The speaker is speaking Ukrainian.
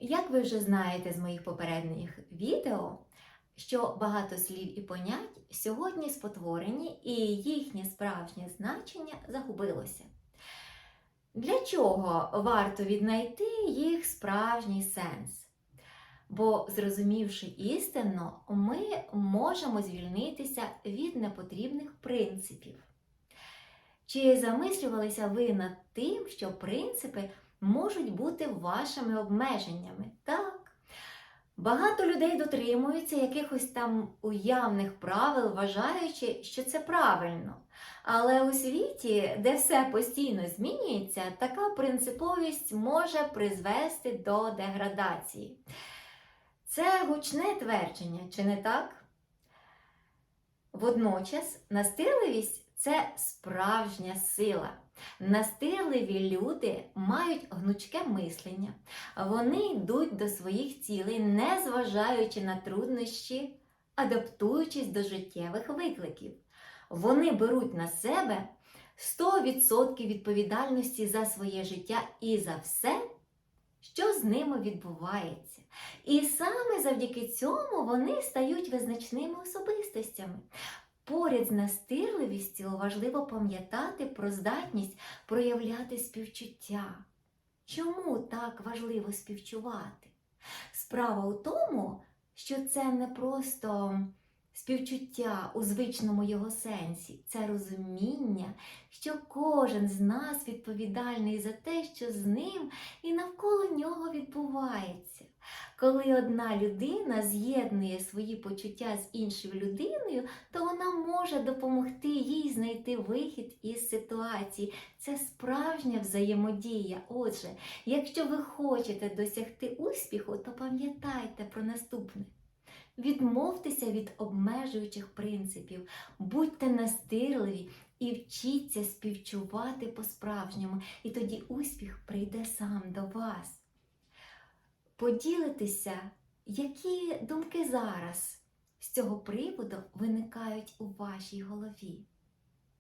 Як ви вже знаєте з моїх попередніх відео, що багато слів і понять сьогодні спотворені і їхнє справжнє значення загубилося. Для чого варто віднайти їх справжній сенс? Бо, зрозумівши істину, ми можемо звільнитися від непотрібних принципів. Чи замислювалися ви над тим, що принципи можуть бути вашими обмеженнями? Так. Багато людей дотримуються якихось там уявних правил, вважаючи, що це правильно. Але у світі, де все постійно змінюється, така принциповість може призвести до деградації. Це гучне твердження, чи не так? Водночас настирливість це справжня сила. Настирливі люди мають гнучке мислення. Вони йдуть до своїх цілей, не зважаючи на труднощі, адаптуючись до життєвих викликів. Вони беруть на себе 100% відповідальності за своє життя і за все, що з ними відбувається. І саме завдяки цьому вони стають визначними особистостями. Поряд з настирливістю важливо пам'ятати про здатність проявляти співчуття. Чому так важливо співчувати? Справа у тому, що це не просто співчуття у звичному його сенсі, це розуміння, що кожен з нас відповідальний за те, що з ним і навколо нього відбувається. Коли одна людина з'єднує свої почуття з іншою людиною, то вона може допомогти їй знайти вихід із ситуації. Це справжня взаємодія. Отже, якщо ви хочете досягти успіху, то пам'ятайте про наступне. Відмовтеся від обмежуючих принципів, будьте настирливі і вчіться співчувати по-справжньому, і тоді успіх прийде сам до вас. Поділитися, які думки зараз з цього приводу виникають у вашій голові.